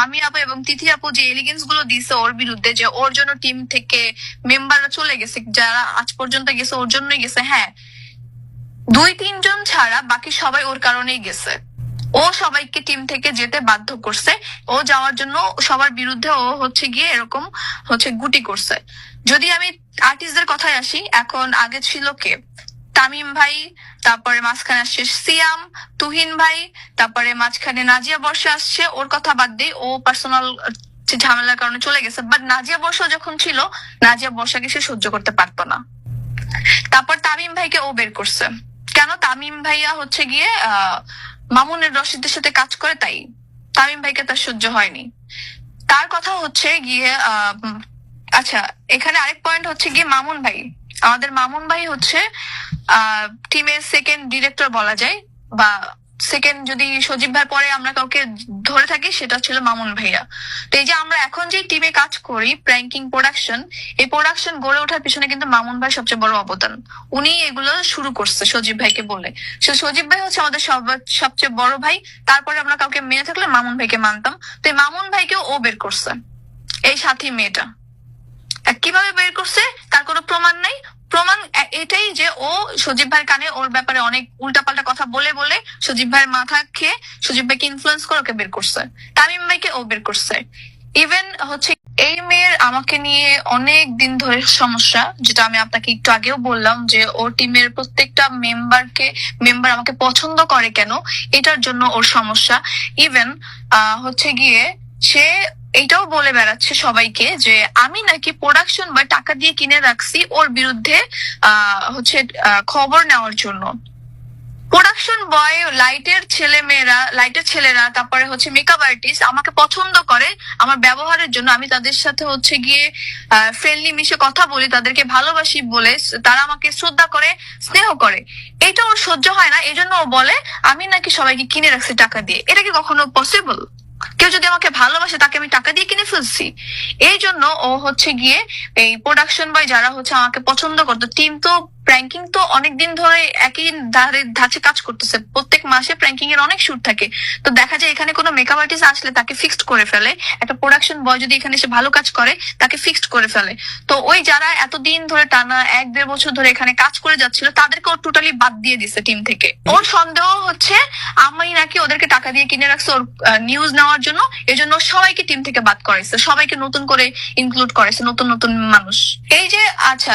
ফামি আপু এবং তিথি আপু যে এলিগেন্সগুলো দিছে ওর বিরুদ্ধে যে ওর জন্য টিম থেকে মেম্বাররা চলে গেছে, যারা আজ পর্যন্ত গেছে ওর জন্যই গেছে হ্যাঁ। দুই, তিনজন ছাড়া বাকি সবাই ওর কারণেই গেছে। ও সবাইকে টিম থেকে যেতে বাধ্য করছে। ও যাওয়ার জন্য সবার বিরুদ্ধে ও হচ্ছে গিয়ে এরকম হচ্ছে গুটি করছে। যদি আমি আর্টিস্টদের কথায় আসি, এখন আগে ছিল কে? তামিম ভাই, তারপরে মাঝখানে আসছে সিয়াম, তুহিন ভাই, তারপরে মাঝখানে নাজিয়া বর্ষা আসছে। ওর কথা বাদ দিয়ে ও পার্সোনাল ঝামেলার কারণে চলে গেছে। বাট নাজিয়া বর্ষা যখন ছিল, নাজিয়া বর্ষাকে সে সহ্য করতে পারতো না। তারপর তামিম ভাইকে ও বের করছে। কেন? তামিম ভাইয়া হচ্ছে গিয়ে মামুনের রশিদের সাথে কাজ করে, তাই তামিম ভাইকে তার সহ্য হয়নি। তার কথা হচ্ছে গিয়ে আচ্ছা এখানে আরেক পয়েন্ট হচ্ছে গিয়ে মামুন ভাই। আমাদের মামুন ভাই হচ্ছে টিমের সেকেন্ড ডিরেক্টর বলা যায়, বা সেকেন্ড যদি সজীব ভাই পরে আমরা কাউকে ধরে থাকি, সেটা ছিল মামুন ভাইয়া। তো এই যে আমরা এখন যে টিমে কাজ করি প্র্যাঙ্কিং প্রোডাকশন এই প্রোডাকশন গড়ে ওঠার পিছনে কিন্তু মামুন ভাই সবচেয়ে বড় অবদান। উনি এগুলো শুরু করছে সজীব ভাইকে বলে। সো সজীব ভাই হচ্ছে আমাদের সব- সবচেয়ে বড় ভাই। তারপরে আমরা কাউকে মেনে থাকলে মামুন ভাইকে মানতাম। তো এই মামুন ভাইকেও ও বের করছে, এই সাথী মেয়েটা। কীভাবে বের করছে? তার সজীব ভাইয়ের কানে ওর ব্যাপারে অনেক উল্টাপাল্টা কথা বলে বলে সজীব ভাইয়ের মাথা খেয়ে সজীব ভাইকে ইনফ্লুয়েন্স করে ওকে বের করছে। তামিম ভাইকে ও বের করছে। ইভেন হচ্ছে এই মেয়ের আমাকে নিয়ে অনেক দিন ধরে সমস্যা, যেটা আমি আপনাকে একটু আগেও বললাম যে ও টিমের প্রত্যেকটা মেম্বারকে মেম্বার আমাকে পছন্দ করে কেন, এটার জন্য ওর সমস্যা। ইভেন হচ্ছে গিয়ে সে এটাও বলে বেড়াচ্ছে সবাইকে যে আমি নাকি প্রোডাকশন বা টাকা দিয়ে কিনে রাখছি ওর বিরুদ্ধে হচ্ছে খবর নেওয়ার জন্য। প্রোডাকশন বয় লাইটের ছেলে মেয়েরা লাইটের ছেলেরা, তারপরে হচ্ছে মেকআপ আর্টিস্ট আমাকে পছন্দ করে আমার ব্যবহারের জন্য। আমি তাদের সাথে হচ্ছে গিয়ে ফ্রেন্ডলি মিশে কথা বলি, তাদেরকে ভালোবাসি বলে তারা আমাকে শ্রদ্ধা করে, স্নেহ করে। এটা ওর সহ্য হয় না এই জন্য ও বলে, আমি নাকি সবাইকে কিনে রাখছি টাকা দিয়ে। এটা কি কখনো পসিবল কেউ যদি আমাকে ভালোবাসে, তাকে আমি টাকা দিয়ে কিনে ফেলছি। এই জন্য ও হচ্ছে গিয়ে এই প্রোডাকশন বয় যারা হচ্ছে আমাকে পছন্দ করতো টিম তো প্র্যাঙ্কিং তো অনেক দিন ধরে একই ধারে ধাঁচে কাজ করতেছে। প্রত্যেক মাসে প্র্যাঙ্কিং এর অনেক শুট থাকে। তো দেখা যায় এখানে কোনো মেকআপ আর্টিস্ট আসলে তাকে ফিক্সড করে ফেলে। একটা প্রোডাকশন বয় যদি এখানে এসে ভালো কাজ করে, তাকে ফিক্সড করে ফেলে। তো ওই যারা এতদিন ধরে টানা এক, দেড় বছর ধরে এখানে কাজ করে যাচ্ছিল তাদেরকে ও টোটালি বাদ দিয়ে দিছে টিম থেকে। ওর সন্দেহ হচ্ছে আমি নাকি ওদেরকে টাকা দিয়ে কিনে রাখছে ওর নিউজ নেওয়ার জন্য। এজন্য সবাইকে টিম থেকে বাদ করেছে সবাইকে নতুন করে ইনক্লুড করেছে নতুন নতুন মানুষ। এই যে আচ্ছা